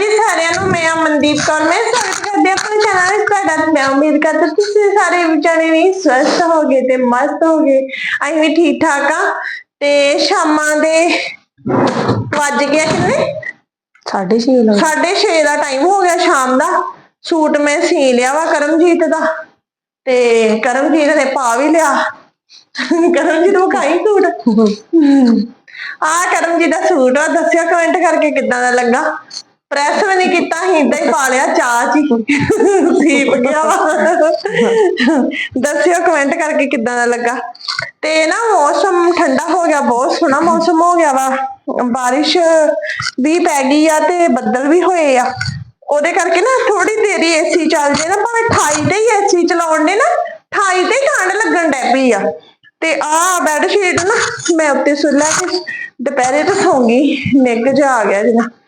ਜੀ ਸਾਰਿਆਂ ਨੂੰ ਮੈਂ ਅਮਨਦੀਪ ਕੌਰ ਮੈਂ ਸਵਾਗਤ ਕਰਦੀ ਹਾਂ ਆਪਣੇ ਚੈਨਲ ਤੁਹਾਡਾ ਮੈਂ ਉਮੀਦ ਕਰਦੀ ਤੁਸੀਂ ਸਾਰੇ ਵਿਚਾਰੇ ਵੀ ਸਵਸਥ ਹੋਗੇ ਤੇ ਮਸਤ ਹੋਗੇ ਅਸੀਂ ਵੀ ਠੀਕ ਠਾਕ ਆ ਤੇ ਸ਼ਾਮਾਂ ਦੇ ਵੱਜ ਗਿਆ ਕਿੰਨੇ? 6:30 ਲੱਗ ਸਾਢੇ ਛੇ ਦਾ ਟਾਈਮ ਹੋ ਗਿਆ ਸ਼ਾਮ ਦਾ। ਸੂਟ ਮੈਂ ਸੀ ਲਿਆ ਵਾ ਕਰਮਜੀਤ ਦਾ ਤੇ ਕਰਮਜੀਤ ਨੇ ਪਾ ਵੀ ਲਿਆ। ਕਰਮਜੀਤ ਨੂੰ ਖਾਈ ਸੂਟ? ਆ ਕਰਮਜੀਤ ਦਾ ਸੂਟ ਆ ਦੱਸਿਓ ਕਮੈਂਟ ਕਰਕੇ ਕਿੱਦਾਂ ਦਾ ਲੱਗਾ? ਪ੍ਰੈਸ ਵੀ ਨਹੀਂ ਕੀਤਾ ਹੀ ਇਦਾਂ ਹੀ ਪਾ ਲਿਆ ਚਾਹ ਚ ਸੀਪ ਗਿਆ। ਦੱਸਿਓ ਕਮੈਂਟ ਕਰਕੇ ਕਿੱਦਾਂ ਦਾ ਲੱਗਾ। ਤੇ ਨਾ ਮੌਸਮ ਠੰਡਾ ਹੋ ਗਿਆ, ਬਹੁਤ ਸੋਹਣਾ ਮੌਸਮ ਹੋ ਗਿਆ ਵਾ। ਬਾਰਿਸ਼ ਵੀ ਪੈ ਗਈ ਆ ਤੇ ਬੱਦਲ ਵੀ ਹੋਏ ਆ। ਉਹਦੇ ਕਰਕੇ ਨਾ ਥੋੜੀ ਦੇਰ ਦੇਰੀ ਏਸੀ ਚੱਲ ਜੇ ਨਾ, ਭਾਵੇਂ 28 ਤੇ ਹੀ ਏਸੀ ਚਲਾਉਣ ਦੇ ਨਾ 28 ਤੇ ਹੀ ਠੰਡ ਲੱਗਣ ਡੈ ਪਈ ਆ। ਤੇ ਆ ਬੈੱਡ ਸ਼ੀਟ ਨਾ ਮੈਂ ਉੱਤੇ ਸੁ ਲੈ ਕੇ ਦੁਪਹਿਰੇ ਤੋਂ ਸੌਂਗੀ ਨਿੱਘ ਜਾ ਆ ਗਿਆ ਜਿਹਾ।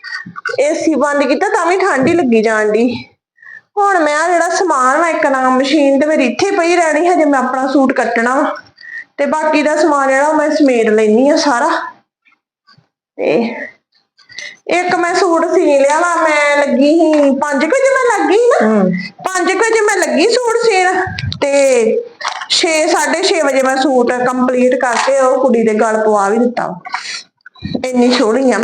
ਏਸੀ ਬੰਦ ਕੀਤਾ ਤਾਂ ਵੀ ਠੰਡ ਹੀ ਲੱਗੀ ਜਾਣ ਦੀ ਹੁਣ ਮੈਂ ਆਹ ਜਿਹੜਾ ਸਮਾਨ ਵਾ ਇੱਕ ਨਾ ਮਸ਼ੀਨ ਤੇ ਮੇਰੀ ਇੱਥੇ ਪਈ ਰਹਿਣੀ ਹਜੇ ਮੈਂ ਆਪਣਾ ਸੂਟ ਕੱਟਣਾ ਵਾ। ਤੇ ਬਾਕੀ ਦਾ ਸਮਾਨ ਜਿਹੜਾ ਉਹ ਮੈਂ ਸਮੇਟ ਲੈਣੀ ਆ ਸਾਰਾ। ਤੇ ਇੱਕ ਮੈਂ ਸੂਟ ਸੀ ਲਿਆ ਵਾ ਮੈਂ ਲੱਗੀ ਸੀ 5 ਵਜੇ ਮੈਂ ਲੱਗੀ ਨਾ। 5 ਵਜੇ ਮੈਂ ਲੱਗੀ ਸੂਟ ਸੀਣ ਤੇ 6 6:30 ਵਜੇ ਮੈਂ ਸੂਟ ਕੰਪਲੀਟ ਕਰਕੇ ਉਹ ਕੁੜੀ ਦੇ ਗਲ ਪਵਾ ਵੀ ਦਿੱਤਾ। ਇੰਨੀ ਸੋਹਣੀ ਆ।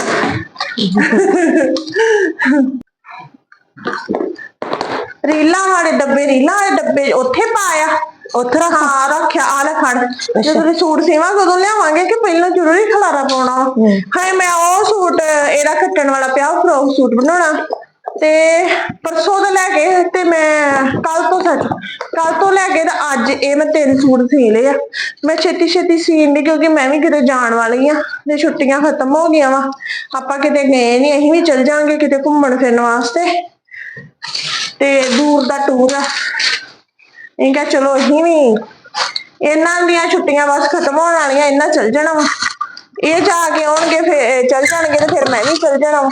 ਰੀਲਾਂ ਵਾਲੇ ਡੱਬੇ ਰੀਲਾਂ ਵਾਲੇ ਡੱਬੇ ਉੱਥੇ ਪਾਇਆ। ਉੱਥੇ ਰੱਖ ਰੱਖਿਆ ਆ ਲੈ ਫੜ। ਜਦੋਂ ਤੁਸੀਂ ਸੂਟ ਸੀਵਾਂ ਕਦੋਂ ਲਿਆਵਾਂਗੇ ਕਿ ਪਹਿਲਾਂ ਜ਼ਰੂਰੀ ਖਲਾਰਾ ਪਾਉਣਾ। ਹਾਏ ਮੈਂ ਉਹ ਸੂਟ ਇਹਦਾ ਕੱਟਣ ਵਾਲਾ ਪਿਆ ਫਰੋਕ ਸੂਟ ਬਣਾਉਣਾ। ਤੇ ਪਰਸੋਂ ਤੋਂ ਲੈ ਕੇ ਤੇ ਮੈਂ ਕੱਲ ਤੋਂ ਸੱਚ ਕੱਲ ਤੋਂ ਲੈ ਕੇ ਤਾਂ ਅੱਜ ਇਹ ਮੈਂ ਤਿੰਨ ਸੂਟ ਸੀ ਲਏ ਆ। ਮੈਂ ਛੇਤੀ ਛੇਤੀ ਸੀਣ ਦੀ ਕਿਉਂਕਿ ਮੈਂ ਵੀ ਕਿਤੇ ਜਾਣ ਵਾਲੀ ਆ, ਤੇ ਛੁੱਟੀਆਂ ਖਤਮ ਹੋ ਗਈਆਂ ਵਾ। ਆਪਾਂ ਕਿਤੇ ਗਏ ਨਹੀਂ ਅਸੀਂ ਵੀ ਚੱਲ ਜਾਾਂਗੇ ਕਿਤੇ ਘੁੰਮਣ ਫਿਰਨ ਵਾਸਤੇ। ਤੇ ਦੂਰ ਦਾ ਟੂਰ ਆ। ਇਹ ਕਿਹਾ ਚਲੋ ਅਸੀਂ ਵੀ ਇਹਨਾਂ ਦੀਆਂ ਛੁੱਟੀਆਂ ਬਸ ਖਤਮ ਹੋਣ ਵਾਲੀਆਂ, ਇਹਨਾਂ ਚੱਲ ਜਾਣਾ ਵਾ। ਇਹ ਜਾ ਕੇ ਆਉਣਗੇ, ਫਿਰ ਚੱਲ ਜਾਣਗੇ ਤੇ ਫਿਰ ਮੈਂ ਵੀ ਚੱਲ ਜਾਣਾ ਵਾ।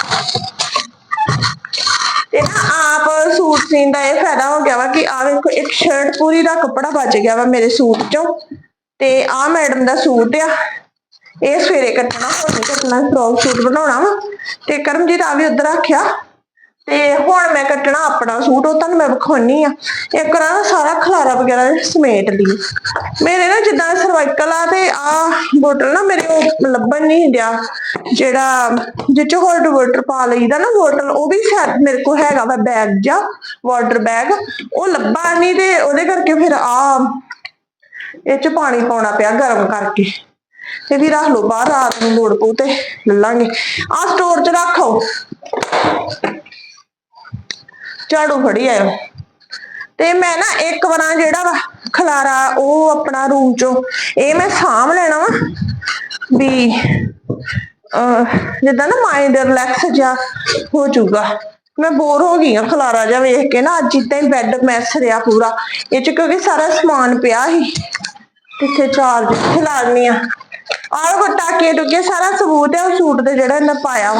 ਤੇ ਨਾ ਆਪ ਸੂਟ ਸੀਨ ਦਾ ਇਹ ਫਾਇਦਾ ਹੋ ਗਿਆ ਵਾ ਕਿ ਆ ਵੇਖੋ, ਇੱਕ ਸ਼ਰਟ ਪੂਰੀ ਦਾ ਕੱਪੜਾ ਬਚ ਗਿਆ ਵਾ ਮੇਰੇ ਸੂਟ ਚੋਂ। ਤੇ ਆ ਮੈਡਮ ਦਾ ਸੂਟ ਆ। ਇਹ ਸਵੇਰੇ ਕੱਟਣਾ ਹੋਰ ਕੱਟਣਾ ਫਰੋਕ ਸੂਟ ਬਣਾਉਣਾ ਵਾ। ਤੇ ਕਰਮਜੀਤ ਆ ਵੀ ਉਧਰ ਰੱਖਿਆ ਤੇ ਹੁਣ ਮੈਂ ਕੱਟਣਾ ਆਪਣਾ ਸੂਟ, ਉਹ ਤੁਹਾਨੂੰ ਮੈਂ ਵਿਖਾਉਣੀ ਆ। ਇੱਕ ਵਾਰ ਨਾ ਸਾਰਾ ਖਲਾਰਾ ਵਗੈਰਾ ਸਮੇਟ ਲਈ। ਮੇਰੇ ਨਾ ਜਿੱਦਾਂ ਸਰਵਾਈਕਲ ਆ ਤੇ ਆ ਬੋਟਲ ਨਾ ਮੇਰੇ ਉਹ ਲੱਭਣ ਨਹੀਂ ਡਿਆ। ਜਿਹੜਾ ਜਿੱਚ ਹੋਲਡ ਵਾਟਰ ਪਾ ਲਈਦਾ ਨਾ ਬੋਟਲ, ਉਹ ਵੀ ਸ਼ਾਇਦ ਮੇਰੇ ਕੋਲ ਹੈਗਾ ਵਾ ਬੈਗ ਜਾਂ ਵਾਟਰ ਬੈਗ ਉਹ ਲੱਭਾ ਨਹੀਂ ਤੇ ਉਹਦੇ ਕਰਕੇ ਫਿਰ ਆ ਇਹ ਚ ਪਾਣੀ ਪਾਉਣਾ ਪਿਆ ਗਰਮ ਕਰਕੇ। ਤੇ ਵੀ ਰੱਖ ਲਓ ਬਾਹਰ, ਰਾਤ ਨੂੰ ਲੋੜ ਪਊ ਤੇ ਲੱਲਾਂਗੇ ਆ ਸਟੋਰ ਚ ਰੱਖੋ ਝਾੜੂ ਫੜੀ ਆਇਓ। ਤੇ ਮੈਂ ਨਾ ਇੱਕ ਵਾਰਾਂ ਖਲਾਰਾ ਉਹ ਆਪਣਾ ਰੂਮ ਚੋਂ। ਇਹ ਮੈਂ ਸਾਂਭ ਲੈਣਾ ਵਾ ਵੀ ਜਿੱਦਾਂ ਨਾ ਮਾਈਂਡ ਰਿਲੈਕਸ ਜਾ ਹੋ ਜਾਊਗਾ। ਮੈਂ ਬੋਰ ਹੋ ਗਈ ਆ ਖਲਾਰਾ ਜਾ ਵੇਖ ਕੇ ਨਾ, ਅੱਜ ਇਦਾਂ ਹੀ ਬੈੱਡ ਮੈਸ ਰਿਹਾ ਪੂਰਾ। ਇਹ ਚ ਕਿਉਂਕਿ ਸਾਰਾ ਸਮਾਨ ਪਿਆ ਸੀ, ਕਿੱਥੇ ਚਾਰਜ ਖਿਲਾਰਨੀ ਆ। ਆਹ ਵੱਟਾ ਕੇ ਟੁਕੇ ਸਾਰਾ ਸਬੂਤ ਹੈ ਉਹ ਸੂਟ ਤੇ ਜਿਹੜਾ ਇਹਨੇ ਪਾਇਆ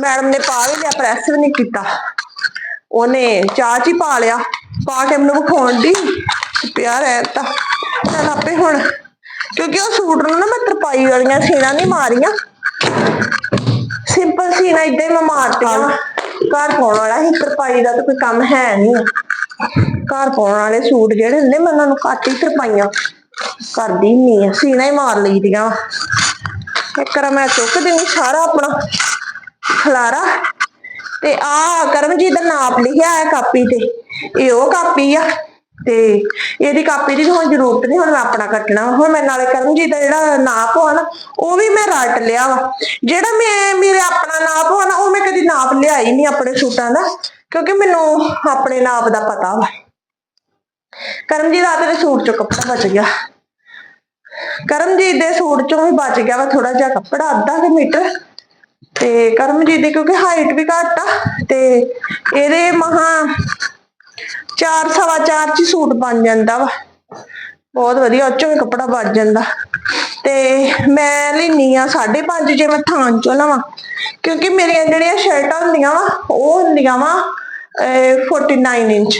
ਮੈਡਮ ਨੇ ਪਾ ਵੀ ਲਿਆ ਪ੍ਰੈਸ ਵੀ ਨਹੀਂ ਕੀਤਾ। ਉਹਨੇ ਚਾਹ ਚ ਹੀ ਪਾ ਲਿਆ। ਪਾ ਕੇ ਮੈਨੂੰ ਵਿਖਾਉਣ ਦੀ ਪਿਆ ਰਹਿਤਾ। ਚੱਲ ਆਪੇ ਹੁਣ ਕਿਉਂਕਿ ਉਹ ਸੂਟ ਨੂੰ ਨਾ ਮੈਂ ਤਰਪਾਈ ਵਾਲੀਆਂ ਸੀਣਾ ਨਹੀਂ ਮਾਰੀਆਂ। ਸਿੰਪਲ ਸੀਨਾ ਇਦਾਂ ਹੀ ਮੈਂ ਮਾਰਤੀਆਂ। ਘਰ ਪਾਉਣ ਵਾਲਾ ਹੀ ਤਰਪਾਈ ਦਾ ਤਾਂ ਕੋਈ ਕੰਮ ਹੈ ਨਹੀਂ ਘਰ ਪਾਉਣ ਵਾਲੇ ਸੂਟ ਜਿਹੜੇ ਹੁੰਦੇ ਮੈਂ ਉਹਨਾਂ ਨੂੰ ਘੱਟ ਹੀ ਤਰਪਾਈਆਂ ਕਰਦੀ ਨਹੀਂ ਆ। ਸੀਨਾ ਹੀ ਮਾਰ ਲਈਦੀਆਂ। ਇੱਕ ਵਾਰ ਮੈਂ ਚੁੱਕ ਦਿੰਦੀ ਸਾਰਾ ਆਪਣਾ ਖਲਾਰਾ। ਤੇ ਆ ਕਰਮਜੀਤ ਦਾ ਨਾਪ ਲਿਖਿਆ ਹੈ ਕਾਪੀ ਤੇ। ਇਹ ਉਹ ਕਾਪੀ ਆ। ਤੇ ਇਹਦੀ ਕਾਪੀ ਦੀ ਹੁਣ ਜ਼ਰੂਰਤ ਨਹੀਂ ਹੁਣ ਮੈਂ ਆਪਣਾ ਕੱਟਣਾ ਹੁਣ ਮੈਂ ਨਾਲੇ ਕਰਮਜੀਤ ਦਾ ਜਿਹੜਾ ਨਾਪ ਹੋਆ ਨਾ, ਉਹ ਵੀ ਮੈਂ ਰੱਟ ਲਿਆ ਵਾ। ਜਿਹੜਾ ਮੈਂ, ਮੇਰੇ ਆਪਣਾ ਨਾਪ ਹੋਆ ਨਾ, ਉਹ ਮੈਂ ਕਦੀ ਨਾਪ ਲਿਆ ਹੀ ਨਹੀਂ ਆਪਣੇ ਸੂਟਾਂ ਦਾ, ਕਿਉਂਕਿ ਮੈਨੂੰ ਆਪਣੇ ਨਾਪ ਦਾ ਪਤਾ ਵਾ। ਕਰਮਜੀਤ ਆ ਤੇਰੇ ਸੂਟ ਚੋਂ ਕੱਪੜਾ ਬਚ ਗਿਆ। ਕਰਮਜੀਤ ਦੇ ਸੂਟ ਚੋਂ ਵੀ ਬਚ ਗਿਆ ਵਾ ਥੋੜਾ ਜਿਹਾ ਕੱਪੜਾ, ਅੱਧਾ ਕੁ ਮੀਟਰ। ਤੇ ਕਰਮਜੀਤ ਦੀ ਕਿਉਂਕਿ ਹਾਈਟ ਵੀ ਘੱਟ ਆ, ਤੇ ਇਹਦੇ ਮਹਾ 4 ਸਵਾ ਚਾਰ ਚ ਸੂਟ ਬਣ ਜਾਂਦਾ ਵਾ। ਬਹੁਤ ਵਧੀਆ ਉਹ ਕੱਪੜਾ ਬਚ ਜਾਂਦਾ। ਤੇ ਮੈਂ ਲੈਣੀ ਆ 5.5 ਜੇ ਮੈਂ ਥਾਂ ਚੋਂ ਲਵਾਂ। ਕਿਉਂਕਿ ਮੇਰੀਆਂ ਜਿਹੜੀਆਂ ਸ਼ਰਟਾਂ ਹੁੰਦੀਆਂ ਵਾ, ਉਹ ਹੁੰਦੀਆਂ ਵਾ 49 ਇੰਚ।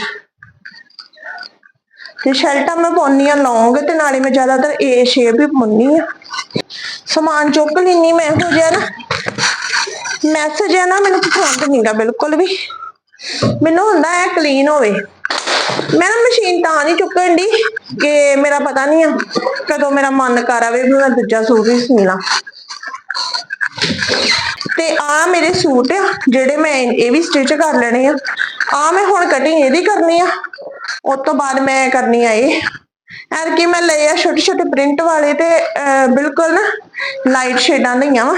ਤੇ ਸ਼ਰਟਾਂ ਮੈਂ ਪਾਉਣੀ ਆ ਲੌਂਗ ਤੇ ਨਾਲੇ ਮੈਂ ਜ਼ਿਆਦਾਤਰ ਏ ਸ਼ੇਪ ਹੀ ਪਾਉਣੀ ਆ ਸਮਾਨ ਚੁੱਕ ਲੈਣੀ ਮੈਂ ਇਹੋ ਜਿਹਾ ਮੈਸੇਜ ਹੈ ਨਾ, ਮੈਨੂੰ ਪਸੰਦ ਨਹੀਂਗਾ ਬਿਲਕੁਲ ਵੀ। ਮੈਨੂੰ ਹੁੰਦਾ ਹੈ ਕਲੀਨ ਹੋਵੇ। ਮੈਂ ਨਾ ਮਸ਼ੀਨ ਤਾਂ ਨਹੀਂ ਚੁੱਕਣ ਦੀ ਕਿ ਮੇਰਾ ਪਤਾ ਨਹੀਂ ਆ ਕਦੋਂ ਮੇਰਾ ਮਨ ਕਰ ਆਵੇ ਵੀ ਮੈਂ ਦੂਜਾ ਸੂਟ ਹੀ ਸੀ ਲਾਂ। ਤੇ ਆ ਮੇਰੇ ਸੂਟ ਆ ਜਿਹੜੇ ਮੈਂ ਇਹ ਵੀ ਸਟਿਚ ਕਰ ਲੈਣੇ ਆ। ਆ ਮੈਂ ਹੁਣ ਕਟਿੰਗ ਇਹਦੀ ਕਰਨੀ ਆ। ਉਸ ਤੋਂ ਬਾਅਦ ਮੈਂ ਕਰਨੀ ਆ ਇਹ। ਐਰ ਕਿ ਮੈਂ ਲਏ ਆ ਛੋਟੇ ਛੋਟੇ ਪ੍ਰਿੰਟ ਵਾਲੇ ਤੇ ਅਹ, ਬਿਲਕੁਲ ਨਾ ਲਾਈਟ ਸ਼ੇਡਾਂ ਲਈਆਂ ਵਾ।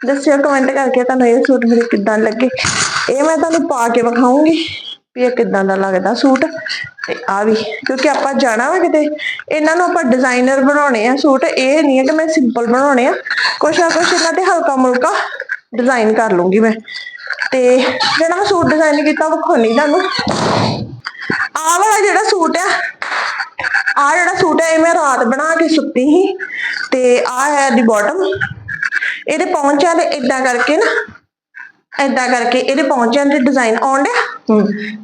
ਦੱਸਿਓ ਕਮੈਂਟ ਕਰਕੇ ਤੁਹਾਨੂੰ ਇਹ ਸੂਟ ਮੇਰੇ ਕਿੱਦਾਂ ਲੱਗੇ। ਇਹ ਮੈਂ ਤੁਹਾਨੂੰ ਪਾ ਕੇ ਵਿਖਾਉਂਗੀ ਵੀ ਇਹ ਕਿੱਦਾਂ ਦਾ ਲੱਗਦਾ ਸੂਟ ਤੇ ਆ ਵੀ, ਕਿਉਂਕਿ ਆਪਾਂ ਜਾਣਾ ਵਾ ਕਿਤੇ, ਇਹਨਾਂ ਨੂੰ ਆਪਾਂ ਡਿਜ਼ਾਈਨਰ ਬਣਾਉਣੇ ਆ ਸੂਟ ਇਹ ਨਹੀਂ ਹੈ ਕਿ ਮੈਂ ਸਿੰਪਲ ਬਣਾਉਣੇ ਆ। ਕੁਛ ਨਾ ਕੁਛ ਇਹਨਾਂ ਤੇ ਹਲਕਾ ਮੁਲਕਾ ਡਿਜ਼ਾਈਨ ਕਰ ਲੂੰਗੀ ਮੈਂ। ਤੇ ਜਿਹੜਾ ਮੈਂ ਸੂਟ ਡਿਜ਼ਾਈਨ ਕੀਤਾ ਵਿਖਾਉਣੀ ਤੁਹਾਨੂੰ। ਆਹ ਵਾਲਾ ਜਿਹੜਾ ਸੂਟ ਆ ਆ ਜਿਹੜਾ ਸੂਟ ਹੈ ਇਹ ਮੈਂ ਰਾਤ ਬਣਾ ਕੇ ਸੁੱਤੀ ਸੀ। ਤੇ ਆ ਹੈ ਦੀ ਬਾਟਮ ਇਹਦੇ ਪੌਂਚਾਂ ਦੇ ਇਦਾਂ ਕਰਕੇ ਨਾ ਇਦਾਂ ਕਰਕੇ ਇਹਦੇ ਪੌਂਚਾਂ ਦੇ ਡਿਜ਼ਾਈਨ ਆਉਣ ਡਿਆ?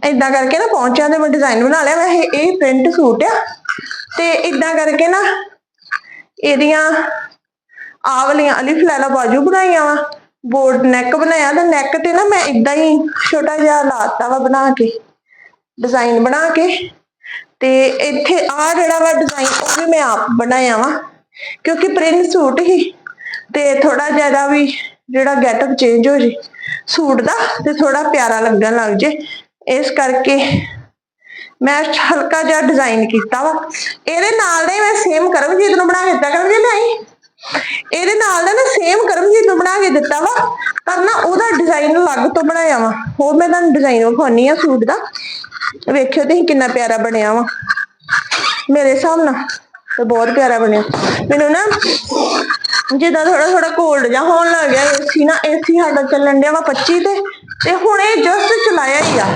ਇਦਾਂ ਕਰਕੇ ਨਾ ਪੌਂਚਾਂ ਦੇ ਮੈਂ ਡਿਜ਼ਾਈਨ ਬਣਾ ਲਿਆ ਵੈਸੇ ਇਹ ਪ੍ਰਿੰਟ ਸੂਟ ਆ। ਤੇ ਇਦਾਂ ਕਰਕੇ ਨਾ ਇਹਦੀਆਂ ਆਹ ਵਾਲੀਆਂ ਅਲਿਫ ਲੈਲਾ ਬਾਜੂ ਬਣਾਈਆਂ ਵਾ ਬੋਰਡ ਨੈਕ ਬਣਾਇਆ ਤੇ ਨੈਕ ਤੇ ਨਾ ਮੈਂ ਇਦਾਂ ਹੀ ਛੋਟਾ ਜਿਹਾ ਲਾਤਾ ਵਾ ਬਣਾ ਕੇ ਡਿਜ਼ਾਈਨ ਬਣਾ ਕੇ। ਤੇ ਇੱਥੇ ਆ ਜਿਹੜਾ ਵਾ ਡਿਜ਼ਾਈਨ ਉਹ ਵੀ ਮੈਂ ਆਪ ਬਣਾਇਆ ਵਾ ਕਿਉਂਕਿ ਪ੍ਰਿੰਟ ਸੂਟ ਹੀ। ਤੇ ਥੋੜਾ ਜ਼ਿਆਦਾ ਵੀ ਜਿਹੜਾ ਗੈਟਅਪ ਚੇਂਜ ਹੋ ਜੇ, ਸੂਟ ਦਾ ਤੇ ਥੋੜਾ ਪਿਆਰਾ ਲੱਗਣ ਲੱਗ ਜੇ। ਇਸ ਕਰਕੇ ਮੈਂ ਹਲਕਾ ਜਿਹਾ ਡਿਜ਼ਾਈਨ ਕੀਤਾ ਵਾ। ਇਹਦੇ ਨਾਲ ਦੇ ਮੈਂ ਸੇਮ ਕਰਮਜੀਤ ਨੂੰ ਬਣਾ ਕੇ ਦਿੱਤਾ। ਕਰਮਜੀਤ ਨਹੀਂ ਇਹਦੇ ਨਾਲ ਦਾ ਨਾ ਸੇਮ ਕਰਮਜੀਤ ਨੂੰ ਬਣਾ ਕੇ ਦਿੱਤਾ ਵਾ। ਪਰ ਨਾ ਉਹਦਾ ਡਿਜ਼ਾਈਨ ਅਲੱਗ ਤੋਂ ਬਣਾਇਆ ਵਾ। ਹੋਰ ਮੈਂ ਤੁਹਾਨੂੰ ਡਿਜ਼ਾਈਨ ਵਿਖਾਉਣੀ ਆ ਸੂਟ ਦਾ। ਵੇਖਿਓ ਤੁਸੀਂ ਕਿੰਨਾ ਪਿਆਰਾ ਬਣਿਆ ਵਾ। ਮੇਰੇ ਹਿਸਾਬ ਨਾਲ ਤੇ ਬਹੁਤ ਪਿਆਰਾ ਬਣਿਆ। ਮੈਨੂੰ ਨਾ ਜਿੱਦਾਂ ਥੋੜਾ ਥੋੜਾ ਕੋਲਡ ਜਿਹਾ ਹੋਣ ਲੱਗ ਗਿਆ ਏਸੀ ਨਾ ਏਸੀ ਸਾਡਾ ਚੱਲਣ ਡਿਆ ਵਾ 25 ਤੇ ਤੇ ਹੁਣ ਇਹ ਜਸਟ ਚਲਾਇਆ ਹੀ ਆ।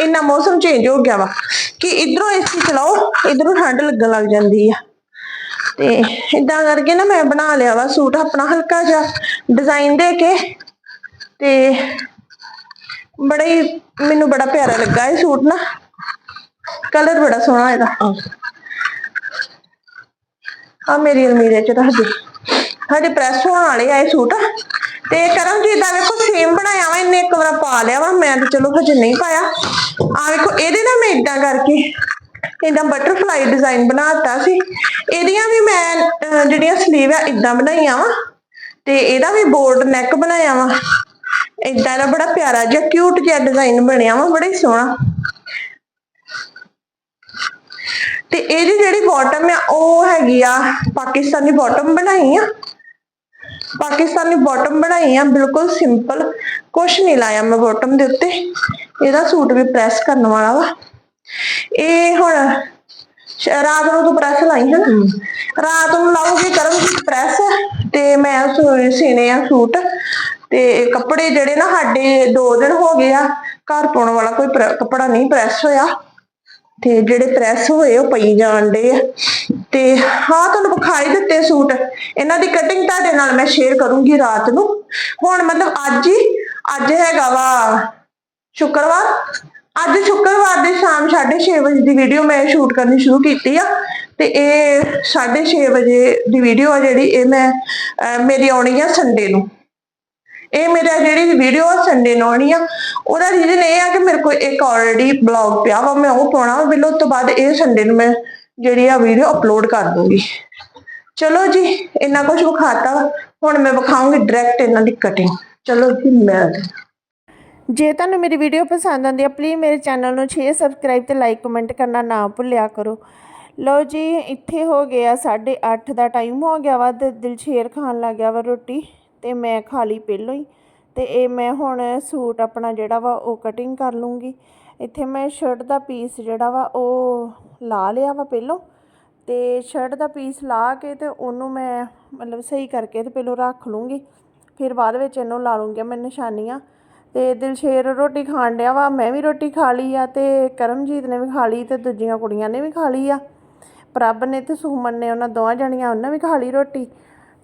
ਇੰਨਾ ਮੌਸਮ ਚੇਂਜ ਹੋ ਗਿਆ ਵਾ ਕਿ ਇਧਰੋਂ ਏਸੀ ਚਲਾਓ, ਇਧਰੋਂ ਠੰਡ ਲੱਗਣ ਲੱਗ ਜਾਂਦੀ ਆ। ਤੇ ਇਦਾਂ ਕਰਕੇ ਨਾ ਮੈਂ ਬਣਾ ਲਿਆ ਵਾ ਸੂਟ ਆਪਣਾ ਹਲਕਾ ਜਿਹਾ ਡਿਜ਼ਾਈਨ ਦੇ ਕੇ, ਤੇ ਬੜਾ ਹੀ ਮੈਨੂੰ ਬੜਾ ਪਿਆਰਾ ਲੱਗਾ ਇਹ ਸੂਟ ਨਾ। ਕਲਰ ਬੜਾ ਸੋਹਣਾ ਇਹਦਾ। ਆ ਮੇਰੀ ਅਲਮੀਰੇ ਚ ਰੱਖ ਦੇ ਹਜੇ ਪ੍ਰੈਸ ਹੋਣ ਵਾਲੇ ਆ ਇਹ ਸੂਟ। ਤੇ ਕਰਮਜੀਤ ਦਾ ਵੇਖੋ ਸੇਮ ਬਣਾਇਆ ਵਾ, ਇਹਨੇ ਇੱਕ ਵਾਰ ਪਾ ਲਿਆ ਵਾ, ਮੈਂ ਤਾਂ ਚਲੋ ਹਜੇ ਨਹੀਂ ਪਾਇਆ। ਆ ਵੇਖੋ, ਇਹਦੇ ਨਾਲ ਮੈਂ ਇਦਾਂ ਕਰਕੇ ਇਦਾਂ ਬਟਰਫਲਾਈ ਡਿਜ਼ਾਈਨ ਬਣਾਤਾ ਸੀ। ਇਹਦੀਆਂ ਵੀ ਮੈਂ ਜਿਹੜੀਆਂ ਸਲੀਵ ਆ ਇਦਾਂ ਬਣਾਈਆਂ ਵਾ। ਤੇ ਇਹਦਾ ਵੀ ਬੋਰਡ ਨੈਕ ਬਣਾਇਆ ਵਾ। ਇਦਾਂ ਦਾ ਬੜਾ ਪਿਆਰਾ ਜਿਹਾ ਕਿਊਟ ਜਿਹਾ ਡਿਜ਼ਾਈਨ ਬਣਿਆ ਵਾ, ਬੜਾ ਹੀ ਸੋਹਣਾ। ਤੇ ਇਹਦੀ ਜਿਹੜੀ ਬਾਟਮ ਆ, ਉਹ ਹੈਗੀ ਆ, ਪਾਕਿਸਤਾਨੀ ਬਾਟਮ ਬਣਾਈ ਆ। ਪਾਕਿਸਤਾਨੀ ਬਾਟਮ ਬਣਾਈ ਆ ਬਿਲਕੁਲ ਸਿੰਪਲ ਕੁਛ ਨਹੀਂ ਲਾਇਆ ਮੈਂ ਬਾਟਮ ਦੇ ਉੱਤੇ। ਇਹਦਾ ਸੂਟ ਵੀ ਪ੍ਰੈਸ ਕਰਨ ਵਾਲਾ ਵਾ। ਇਹ ਹੁਣ ਰਾਤ ਨੂੰ ਤੂੰ ਪ੍ਰੈਸ ਲਾਈ ਹੈ ਰਾਤ ਨੂੰ ਲਾਉਗੀ ਕਰੂੰਗੀ ਪ੍ਰੈਸ ਤੇ ਮੈਂ ਸੀਨੇ ਆ ਸੂਟ। ਤੇ ਕੱਪੜੇ ਜਿਹੜੇ ਨਾ ਸਾਡੇ 2 ਦਿਨ ਹੋ ਗਏ ਆ ਘਰ ਪਾਉਣ ਵਾਲਾ ਕੋਈ ਕੱਪੜਾ ਨਹੀਂ ਪ੍ਰੈਸ ਹੋਇਆ। ਤੇ ਜਿਹੜੇ ਪ੍ਰੈਸ ਹੋਏ ਉਹ ਪਈ ਜਾਣ ਡੇ ਆ। ਤੇ ਹਾਂ ਤੁਹਾਨੂੰ ਵਿਖਾਈ ਦਿੱਤੇ ਸੂਟ। ਇਹਨਾਂ ਦੀ ਕਟਿੰਗ ਤੁਹਾਡੇ ਨਾਲ ਮੈਂ ਸ਼ੇਅਰ ਕਰੂੰਗੀ ਰਾਤ ਨੂੰ। ਹੁਣ ਮਤਲਬ ਅੱਜ ਹੀ, ਅੱਜ ਹੈਗਾ ਵਾ ਸ਼ੁੱਕਰਵਾਰ। ਅੱਜ ਸ਼ੁੱਕਰਵਾਰ ਦੇ ਸ਼ਾਮ 6:30 ਵਜੇ ਦੀ ਵੀਡੀਓ ਮੈਂ ਸ਼ੂਟ ਕਰਨੀ ਸ਼ੁਰੂ ਕੀਤੀ ਆ। ਤੇ ਇਹ 6:30 ਵਜੇ ਦੀ ਵੀਡੀਓ ਆ ਜਿਹੜੀ, ਇਹ ਮੈਂ ਮੇਰੀ ਆਉਣੀ ਆ ਸੰਡੇ ਨੂੰ। ਇਹ ਮੇਰਾ ਜਿਹੜੀ ਵੀਡੀਓ ਸੰਡੇ ਨੂੰ ਆਉਣੀ ਆ, ਉਹਦਾ ਰੀਜ਼ਨ ਇਹ ਆ ਕਿ ਮੇਰੇ ਕੋਲ ਇੱਕ ਆਲਰੇਡੀ ਬਲੌਗ ਪਿਆ ਵਾ, ਮੈਂ ਉਹ ਪਾਉਣਾ ਬਿਲ, ਉਸ ਤੋਂ ਬਾਅਦ ਇਹ ਸੰਡੇ ਨੂੰ ਮੈਂ ਜਿਹੜੀ ਆ ਵੀਡੀਓ ਅਪਲੋਡ ਕਰ ਦੂੰਗੀ। ਚਲੋ ਜੀ, ਇੰਨਾ ਕੁਝ ਵਿਖਾਤਾ ਹੁਣ ਮੈਂ ਵਿਖਾਉਂਗੀ ਡਾਇਰੈਕਟ ਇਹਨਾਂ ਦੀ ਕਟਿੰਗ ਚਲੋ ਜੀ ਮੈਂ ਜੇ ਤੁਹਾਨੂੰ ਮੇਰੀ ਵੀਡੀਓ ਪਸੰਦ ਆਉਂਦੀ ਹੈ ਪਲੀਜ਼ ਮੇਰੇ ਚੈਨਲ ਨੂੰ ਸ਼ੇਅਰ ਸਬਸਕ੍ਰਾਈਬ ਤੇ ਲਾਈਕ ਕਮੈਂਟ ਕਰਨਾ ਨਾ ਭੁੱਲਿਆ ਕਰੋ। ਲਓ ਜੀ, ਇੱਥੇ ਹੋ ਗਿਆ 8:30 ਦਾ ਟਾਈਮ ਹੋ ਗਿਆ ਵਾ ਤੇ ਦਿਲਸ਼ੇਰ ਖਾਣ ਲੱਗ ਗਿਆ ਵਾ ਰੋਟੀ। ਤੇ ਮੈਂ ਖਾ ਲਈ ਪਹਿਲੋਂ ਹੀ। ਤੇ ਇਹ ਮੈਂ ਹੁਣ ਸੂਟ ਆਪਣਾ ਜਿਹੜਾ ਵਾ ਉਹ ਕਟਿੰਗ ਕਰ ਲੂੰਗੀ। ਇੱਥੇ ਮੈਂ ਸ਼ਰਟ ਦਾ ਪੀਸ ਜਿਹੜਾ ਵਾ ਉਹ ਲਾ ਲਿਆ ਵਾ ਪਹਿਲੋਂ। ਤੇ ਸ਼ਰਟ ਦਾ ਪੀਸ ਲਾ ਕੇ ਤੇ ਉਹਨੂੰ ਮੈਂ ਮਤਲਬ ਸਹੀ ਕਰਕੇ ਤੇ ਪਹਿਲੋਂ ਰੱਖ ਲੂੰਗੀ। ਫਿਰ ਬਾਅਦ ਵਿੱਚ ਇਹਨੂੰ ਲਾ ਲੂੰਗੀ ਮੈਂ ਨਿਸ਼ਾਨੀਆਂ। ਤੇ ਦਿਲਸ਼ੇਰ ਰੋਟੀ ਖਾਣ ਡਿਆ ਵਾ, ਮੈਂ ਵੀ ਰੋਟੀ ਖਾ ਲਈ ਆ ਤੇ ਕਰਮਜੀਤ ਨੇ ਵੀ ਖਾ ਲਈ ਤੇ ਦੂਜੀਆਂ ਕੁੜੀਆਂ ਨੇ ਵੀ ਖਾ ਲਈ ਆ। ਪ੍ਰਭ ਨੇ ਤੇ ਸੁਮਨ ਨੇ ਉਹਨਾਂ ਦੋਵਾਂ ਜਣੀਆਂ, ਉਹਨਾਂ ਵੀ ਖਾ ਲਈ ਰੋਟੀ।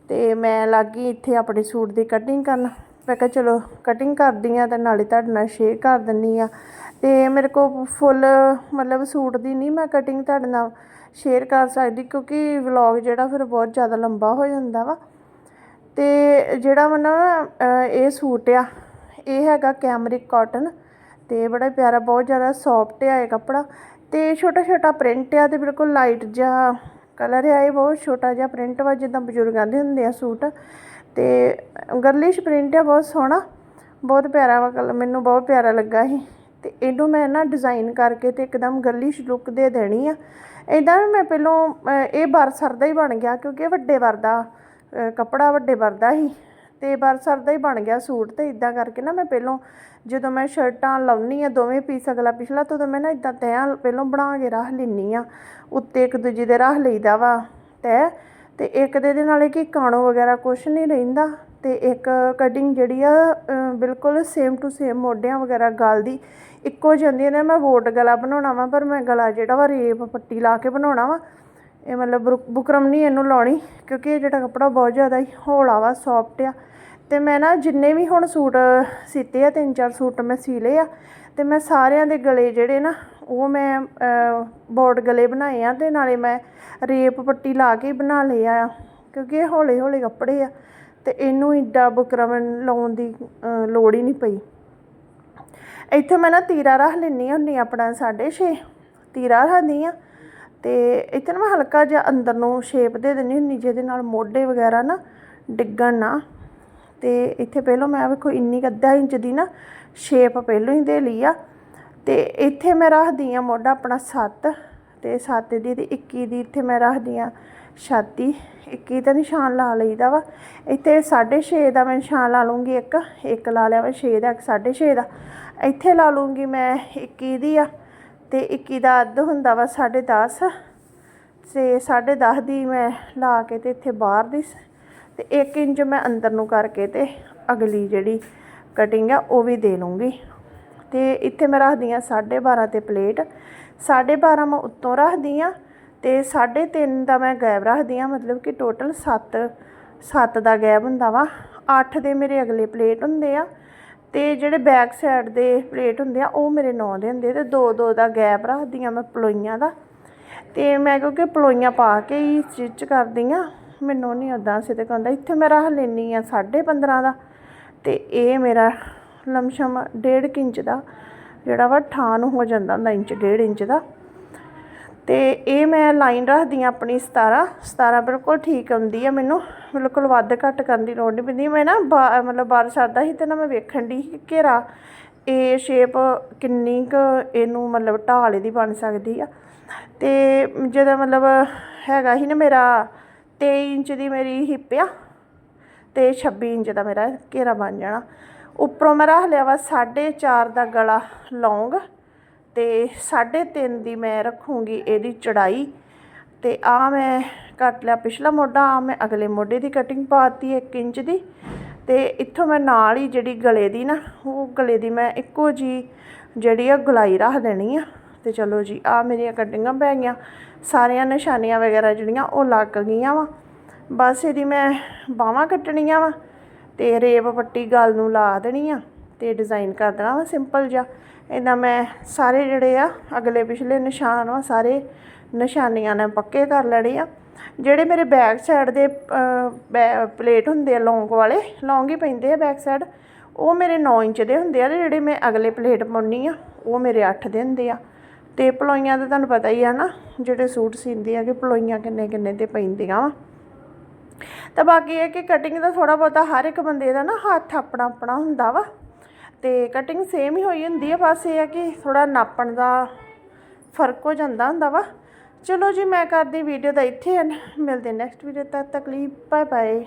ਤੇ ਮੈਂ ਲੱਗ ਇੱਥੇ ਆਪਣੇ ਸੂਟ ਦੀ ਕਟਿੰਗ ਕਰਨ। ਮੈਂ ਕਿਹਾ, ਚਲੋ ਕਟਿੰਗ ਕਰਦੀ ਆ ਤੇ ਨਾਲੇ ਤੁਹਾਡੇ ਨਾਲ ਸ਼ੇਅਰ ਕਰ ਦਿੰਨੀ ਆ। ਤੇ ਮੇਰੇ ਕੋਲ ਫੁੱਲ ਮਤਲਬ ਸੂਟ ਦੀ ਨਹੀਂ ਮੈਂ ਕਟਿੰਗ ਤੁਹਾਡੇ ਨਾਲ ਸ਼ੇਅਰ ਕਰ ਸਕਦੀ ਕਿਉਂਕਿ ਵਲੌਗ ਜਿਹੜਾ ਫਿਰ ਬਹੁਤ ਜ਼ਿਆਦਾ ਲੰਬਾ ਹੋ ਜਾਂਦਾ ਵਾ। ਤੇ ਜਿਹੜਾ ਵਾ ਨਾ ਇਹ ਸੂਟ ਆ, ਇਹ ਹੈਗਾ ਕੈਮਰਿਕ ਕਾਟਨ ਤੇ ਬੜਾ ਪਿਆਰਾ, ਬਹੁਤ ਜ਼ਿਆਦਾ ਸੌਫਟ ਆ ਇਹ ਕੱਪੜਾ ਤੇ ਛੋਟਾ ਛੋਟਾ ਪ੍ਰਿੰਟ ਆ ਤੇ ਬਿਲਕੁਲ ਲਾਈਟ ਜਿਹਾ ਕਲਰ ਆ, ਇਹ ਬਹੁਤ ਛੋਟਾ ਜਿਹਾ ਪ੍ਰਿੰਟ ਵਾ, ਜਿੱਦਾਂ ਬਜ਼ੁਰਗਾਂ ਦੇ ਹੁੰਦੇ ਆ ਸੂਟ। ਤੇ ਗਰਲਿਸ਼ ਪ੍ਰਿੰਟ ਆ, ਬਹੁਤ ਸੋਹਣਾ, ਬਹੁਤ ਪਿਆਰਾ ਵਾ ਕਲਰ, ਮੈਨੂੰ ਬਹੁਤ ਪਿਆਰਾ ਲੱਗਾ ਸੀ। ਤੇ ਇਹਨੂੰ ਮੈਂ ਨਾ ਡਿਜ਼ਾਈਨ ਕਰਕੇ ਤੇ ਇੱਕਦਮ ਗਰਲਿਸ਼ ਲੁੱਕ ਦੇ ਦੇਣੀ ਆ। ਇਦਾਂ ਮੈਂ ਪਹਿਲੋਂ ਇਹ ਬਰਸਰ ਦਾ ਹੀ ਬਣ ਗਿਆ, ਕਿਉਂਕਿ ਵੱਡੇ ਵਰਦਾ ਕੱਪੜਾ ਵੱਡੇ ਵਰਦਾ ਸੀ। ਤੇ ਬਰਸਰ ਦਾ ਹੀ ਬਣ ਗਿਆ ਸੂਟ ਤੇ ਇਦਾਂ ਕਰਕੇ ਨਾ ਮੈਂ ਪਹਿਲੋਂ ਜਦੋਂ ਮੈਂ ਸ਼ਰਟਾਂ ਲਾਉਣੀ ਆ ਦੋਵੇਂ ਪੀਸ ਅਗਲਾ ਪਿਛਲਾ, ਤਾਂ ਉਦੋਂ ਮੈਂ ਨਾ ਇਦਾਂ ਤੈਅ ਪਹਿਲੋਂ ਬਣਾ ਕੇ ਰੱਖ ਲੈਂਦੀ ਆ, ਉੱਤੇ ਇੱਕ ਦੂਜੀ ਦੇ ਰੱਖ ਲਈਦਾ ਵਾ ਤੈਅ ਤੇ ਇੱਕ ਦੇ ਦੇ ਨਾਲੇ ਕਿ ਕਾਣੋ ਵਗੈਰਾ ਕੁਛ ਨਹੀਂ ਰਹਿੰਦਾ, ਤੇ ਇੱਕ ਕਟਿੰਗ ਜਿਹੜੀ ਆ ਬਿਲਕੁਲ ਸੇਮ ਟੂ ਸੇਮ ਮੋਢਿਆਂ ਵਗੈਰਾ ਗਲ ਦੀ ਇੱਕੋ ਜਾਂਦੀ ਨੇ ਮੈਂ ਵੋਟ ਗਲਾ ਬਣਾਉਣਾ ਵਾ, ਪਰ ਮੈਂ ਗਲਾ ਜਿਹੜਾ ਵਾ ਰੇਪ ਪੱਟੀ ਲਾ ਕੇ ਬਣਾਉਣਾ ਵਾ। ਇਹ ਮਤਲਬ ਬੁਰ- ਬੁਕਰਮ ਨਹੀਂ ਇਹਨੂੰ ਲਾਉਣੀ, ਕਿਉਂਕਿ ਇਹ ਜਿਹੜਾ ਕੱਪੜਾ ਬਹੁਤ ਜ਼ਿਆਦਾ ਹੀ ਹੌਲਾ ਵਾ ਸੌਫਟ ਆ। ਤੇ ਮੈਂ ਨਾ ਜਿੰਨੇ ਵੀ ਹੁਣ ਸੂਟ ਸੀਤੇ ਆ, ਤਿੰਨ ਚਾਰ ਸੂਟ ਮੈਂ ਸੀ ਲਏ ਆ, ਤੇ ਮੈਂ ਸਾਰਿਆਂ ਦੇ ਗਲੇ ਜਿਹੜੇ ਨਾ, ਉਹ ਮੈਂ ਬੋਰਡ ਗਲੇ ਬਣਾਏ ਆ ਤੇ ਨਾਲੇ ਮੈਂ ਰੇਪ ਪੱਟੀ ਲਾ ਕੇ ਹੀ ਬਣਾ ਲਏ ਆ, ਕਿਉਂਕਿ ਇਹ ਹੌਲੇ ਹੌਲੇ ਕੱਪੜੇ ਆ ਤੇ ਇਹਨੂੰ ਇੱਡਾ ਬੁਕਰਮ ਲਾਉਣ ਦੀ ਲੋੜ ਹੀ ਨਹੀਂ ਪਈ। ਇੱਥੇ ਮੈਂ ਨਾ ਤੀਰਾ ਰੱਖ ਲੈਂਦੀ ਹੁੰਦੀ ਆਪਣਾ 6.5 ਤੀਰਾ ਰੱਖਦੀ ਆ ਤੇ ਇੱਥੇ ਨਾ ਮੈਂ ਹਲਕਾ ਜਿਹਾ ਅੰਦਰ ਨੂੰ ਸ਼ੇਪ ਦੇ ਦਿੰਦੀ ਹੁੰਦੀ ਜਿਹਦੇ ਨਾਲ ਮੋਢੇ ਵਗੈਰਾ ਨਾ ਡਿੱਗਣ ਨਾ। ਤੇ ਇੱਥੇ ਪਹਿਲਾਂ ਮੈਂ ਵੇਖੋ ਇੰਨੀ ਕੁ ਅੱਧਾ ਇੰਚ ਦੀ ਨਾ ਸ਼ੇਪ ਪਹਿਲਾਂ ਹੀ ਦੇ ਲਈ ਆ। ਤੇ ਇੱਥੇ ਮੈਂ ਰੱਖਦੀ ਆ ਮੋਢਾ ਆਪਣਾ 7 ਤੇ 7 ਦੀ ਤੇ 21 ਦੀ ਇੱਥੇ ਮੈਂ ਰੱਖਦੀ ਆ ਛਾਤੀ। 21 ਦਾ ਨਿਸ਼ਾਨ ਲਾ ਲਈਦਾ ਵਾ। ਇੱਥੇ 6.5 ਦਾ ਮੈਂ ਨਿਸ਼ਾਨ ਲਾ ਲੂੰਗੀ ਇੱਕ ਇੱਕ ਲਾ ਲਿਆ ਮੈਂ 6 ਦਾ, ਇੱਕ 6.5 ਦਾ। ਇੱਥੇ ਲਾ ਲੂੰਗੀ ਮੈਂ 21 ਦੀ ਆ ਤੇ 21 ਦਾ ਅੱਧ ਹੁੰਦਾ ਵਾ 10.5 ਤੇ 10.5 ਦੀ ਮੈਂ ਲਾ ਕੇ ਤੇ ਇੱਥੇ ਬਾਹਰ ਦੀ ਤੇ 1 ਇੰਚ ਮੈਂ ਅੰਦਰ ਨੂੰ ਕਰਕੇ ਤੇ ਅਗਲੀ ਜਿਹੜੀ ਕਟਿੰਗ ਆ, ਉਹ ਵੀ ਦੇ ਲੂੰਗੀ ਤੇ ਇੱਥੇ ਮੈਂ ਰੱਖਦੀ ਆ 12.5 ਤੇ ਪਲੇਟ 12.5 ਮੈਂ ਉੱਤੋਂ ਰੱਖਦੀ ਆ ਤੇ 3.5 ਦਾ ਮੈਂ ਗੈਪ ਰੱਖਦੀ ਆ ਮਤਲਬ ਕਿ ਟੋਟਲ 7 7 ਦਾ ਗੈਪ ਹੁੰਦਾ ਵਾ। 8 ਦੇ ਮੇਰੇ ਅਗਲੇ ਪਲੇਟ ਹੁੰਦੇ ਆ ਤੇ ਜਿਹੜੇ ਬੈਕ ਸਾਈਡ ਦੇ ਪਲੇਟ ਹੁੰਦੇ ਆ, ਉਹ ਮੇਰੇ 9 ਦੇ ਹੁੰਦੇ ਤੇ 2 2 ਦਾ ਗੈਪ ਰੱਖਦੀ ਆ ਮੈਂ ਪਲੋਈਆਂ ਦਾ। ਤੇ ਮੈਂ ਕਿਉਂਕਿ ਪਲੋਈਆਂ ਪਾ ਕੇ ਹੀ ਸਟਿਚ ਕਰਦੀ ਆ ਮੈਨੂੰ ਨਹੀਂ ਉਦਾਂ ਸਿੱਧੇ ਕਹਿੰਦਾ, ਇੱਥੇ ਮੈਂ ਰੱਖ ਲੈਣੀ ਆ 15.5 ਦਾ। ਤੇ ਇਹ ਮੇਰਾ ਲਮਸ਼ਮ 1.5 ਇੰਚ ਦਾ, ਜਿਹੜਾ ਵਾ ਠਾਨ ਹੋ ਜਾਂਦਾ ਹੁੰਦਾ, ਇੰਚ 1.5 ਇੰਚ ਦਾ। ਤੇ ਇਹ ਮੈਂ ਲਾਈਨ ਰੱਖਦੀ ਆ ਆਪਣੀ 17 17 ਬਿਲਕੁਲ ਠੀਕ ਆਉਂਦੀ ਆ ਮੈਨੂੰ, ਬਿਲਕੁਲ ਵੱਧ ਘੱਟ ਕਰਨ ਦੀ ਲੋੜ ਨਹੀਂ ਪੈਂਦੀ। ਮੈਂ ਨਾ ਬਾ- ਮਤਲਬ ਬਾਹਰ ਸਰਦਾ ਸੀ ਤੇ ਨਾ ਮੈਂ ਵੇਖਣ ਦੀ ਕਿ ਘੇਰਾ, ਇਹ ਸ਼ੇਪ ਕਿੰਨੀ ਕੁ ਇਹਨੂੰ ਮਤਲਬ ਢਾਲ ਇਹਦੀ ਬਣ ਸਕਦੀ ਆ। ਤੇ ਜਦੋਂ ਮਤਲਬ ਹੈਗਾ ਸੀ ਨਾ ਮੇਰਾ 23 ਇੰਚ ਦੀ ਮੇਰੀ ਹਿੱਪ ਆ ਤੇ 26 ਇੰਚ ਦਾ ਮੇਰਾ ਘੇਰਾ ਬਣ ਜਾਣਾ। ਉੱਪਰੋਂ ਮੈਂ ਰੱਖ ਲਿਆ ਵਾ 4.5 ਦਾ ਗਲਾ ਲੌਂਗ ਤੇ 3.5 ਦੀ ਮੈਂ ਰੱਖੂੰਗੀ ਇਹਦੀ ਚੜਾਈ। ਤੇ ਆ ਮੈਂ ਕੱਟ ਲਿਆ ਪਿਛਲਾ ਮੋਢਾ, ਆ ਮੈਂ ਅਗਲੇ ਮੋਢੇ ਦੀ ਕਟਿੰਗ ਪਾਤੀ 1 ਇੰਚ ਦੀ। ਤੇ ਇੱਥੋਂ ਮੈਂ ਨਾਲ ਹੀ ਜਿਹੜੀ ਗਲੇ ਦੀ ਨਾ, ਉਹ ਗਲੇ ਦੀ ਮੈਂ ਇੱਕੋ ਜੀ ਜਿਹੜੀ ਆ ਗੁਲਾਈ ਰੱਖ ਦੇਣੀ ਆ। ਤੇ ਚਲੋ ਜੀ ਆ ਮੇਰੀਆਂ ਕਟਿੰਗਾਂ ਪੈ ਗਈਆਂ। ਸਾਰੀਆਂ ਨਿਸ਼ਾਨੀਆਂ ਵਗੈਰਾ ਜਿਹੜੀਆਂ ਉਹ ਲੱਗ ਗਈਆਂ ਵਾ। ਬਸ ਇਹਦੀ ਮੈਂ ਬਾਹਾਂ ਕੱਟਣੀਆਂ ਵਾ ਤੇ ਰੇਬ ਪੱਟੀ ਗਲ ਨੂੰ ਲਾ ਦੇਣੀ ਆ ਤੇ ਡਿਜ਼ਾਈਨ ਕਰ ਦੇਣਾ ਵਾ ਸਿੰਪਲ ਜਿਹਾ। ਇਦਾਂ ਮੈਂ ਸਾਰੇ ਜਿਹੜੇ ਆ, ਅਗਲੇ ਪਿਛਲੇ ਨਿਸ਼ਾਨ ਵਾ, ਸਾਰੇ ਨਿਸ਼ਾਨੀਆਂ ਨੇ ਪੱਕੇ ਕਰ ਲੈਣੇ ਆ। ਜਿਹੜੇ ਮੇਰੇ ਬੈਕ ਸਾਈਡ ਦੇ ਪਲੇਟ ਹੁੰਦੇ ਆ ਲੌਂਗ ਵਾਲੇ, ਲੌਂਗ ਹੀ ਪੈਂਦੇ ਆ ਬੈਕ ਸਾਈਡ ਉਹ ਮੇਰੇ 9 ਇੰਚ ਦੇ ਹੁੰਦੇ ਆ ਜਿਹੜੇ ਮੈਂ ਅਗਲੇ ਪਲੇਟ ਪਾਉਣੀ ਆ, ਉਹ ਮੇਰੇ 8 ਦੇ ਹੁੰਦੇ ਆ। ਤੇ ਪਲੋਈਆਂ ਦਾ ਤੁਹਾਨੂੰ ਪਤਾ ਹੀ ਆ ਨਾ, ਜਿਹੜੇ ਸੂਟ ਸੀਂਦੇ ਆ ਕਿ ਪਲੋਈਆਂ ਕਿੰਨੇ ਕਿੰਨੇ ਤੇ ਪੈਂਦੀਆਂ ਵਾ। ਤਾਂ ਬਾਕੀ ਇਹ ਕਿ ਕਟਿੰਗ ਦਾ ਥੋੜਾ ਬਹੁਤਾ ਹਰ ਇੱਕ ਬੰਦੇ ਦਾ ਨਾ ਹੱਥ ਆਪਣਾ ਆਪਣਾ ਹੁੰਦਾ ਵਾ। ਤੇ ਕਟਿੰਗ ਸੇਮ ਹੀ ਹੋਈ ਹੁੰਦੀ ਆ, ਬਸ ਇਹ ਹੈ ਕਿ ਥੋੜਾ ਨਾਪਣ ਦਾ ਫ਼ਰਕ ਹੋ ਜਾਂਦਾ ਹੁੰਦਾ ਵਾ। ਚਲੋ ਜੀ, ਮੈਂ ਕਰਦੀ ਵੀਡੀਓ ਦਾ ਇੱਥੇ ਐਂਡ। ਮਿਲਦੇ ਨੈਕਸਟ ਵੀਡੀਓ ਤੱਕ ਤਕਲੀਫ਼ ਲਈ ਬਾਏ ਬਾਏ